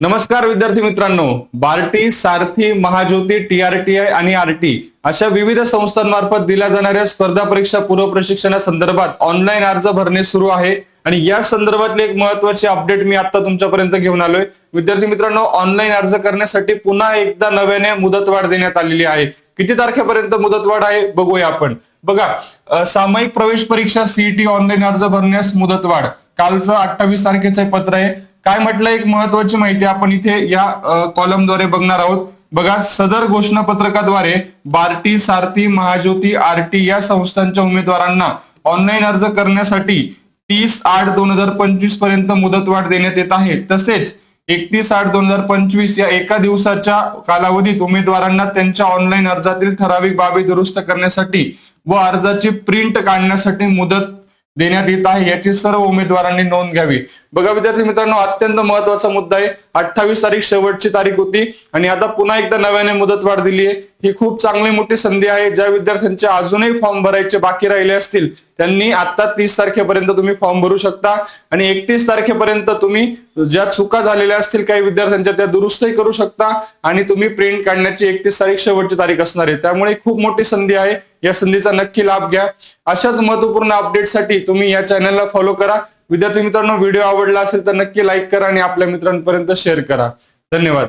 नमस्कार विद्यार्थी मित्रांनो. बार्टी सारथी महाज्योती टीआरटीआय आणि आरटी अशा विविध संस्थांमार्फत दिल्या जाणाऱ्या स्पर्धा परीक्षा पूर्व प्रशिक्षणासंदर्भात ऑनलाईन अर्ज भरणे सुरू आहे. आणि या संदर्भातली एक महत्वाची अपडेट मी आता तुमच्यापर्यंत घेऊन आलोय. विद्यार्थी मित्रांनो ऑनलाईन अर्ज करण्यासाठी पुन्हा एकदा नव्याने मुदतवाढ देण्यात आलेली आहे. किती तारखेपर्यंत मुदतवाढ आहे बघूया आपण. बघा सामायिक प्रवेश परीक्षा सीईटी ऑनलाईन अर्ज भरण्यास मुदतवाढ. कालचं अठ्ठावीस तारखेचं पत्र आहे. काय म्हटलं एक महत्वाची माहिती आपण इथे या कॉलमद्वारे बघणार आहोत. बघा सदर घोषणा पत्रकाद्वारे बार्टी सारथी महाज्योती आरटी या संस्थांच्या उमेदवारांना ऑनलाईन अर्ज करण्यासाठी तीस आठ दोन हजार पंचवीसपर्यंत मुदतवाढ देण्यात येत आहे. तसेच एकतीस आठ दोन हजार पंचवीस या एका दिवसाच्या कालावधीत उमेदवारांना त्यांच्या ऑनलाईन अर्जातील ठराविक बाबी दुरुस्त करण्यासाठी व अर्जाची प्रिंट काढण्यासाठी मुदत देण्यात येत आहे याची सर्व उमेदवारांनी नोंद घ्यावी. बघा विद्यार्थी मित्रांनो अत्यंत महत्त्वाचा मुद्दा आहे. अठ्ठावीस तारीख शेवटची तारीख होती आणि आता पुन्हा एकदा नव्याने मुदतवाढ दिली आहे. ही खूप चांगली मोठी संधी आहे. ज्या विद्यार्थ्यांचे अजूनही फॉर्म भरायचे बाकी राहिले असतील त्यांनी आता तीस तारखेपर्यंत तुम्ही फॉर्म भरू शकता. आणि एकतीस तारखेपर्यंत तुम्ही ज्या चुका झालेल्या असतील काही विद्यार्थ्यांच्या त्या दुरुस्तही करू शकता आणि तुम्ही प्रिंट काढण्याची एकतीस तारीख शेवटची तारीख असणार आहे. त्यामुळे खूप मोठी संधी आहे. या संधीचा नक्की लाभ घ्या. अशाच महत्त्वपूर्ण अपडेटसाठी तुम्ही या चॅनलला फॉलो करा. विद्यार्थी मित्रांनो व्हिडिओ आवडला असेल तर नक्की लाईक करा आणि आपल्या मित्रांपर्यंत शेअर करा. धन्यवाद.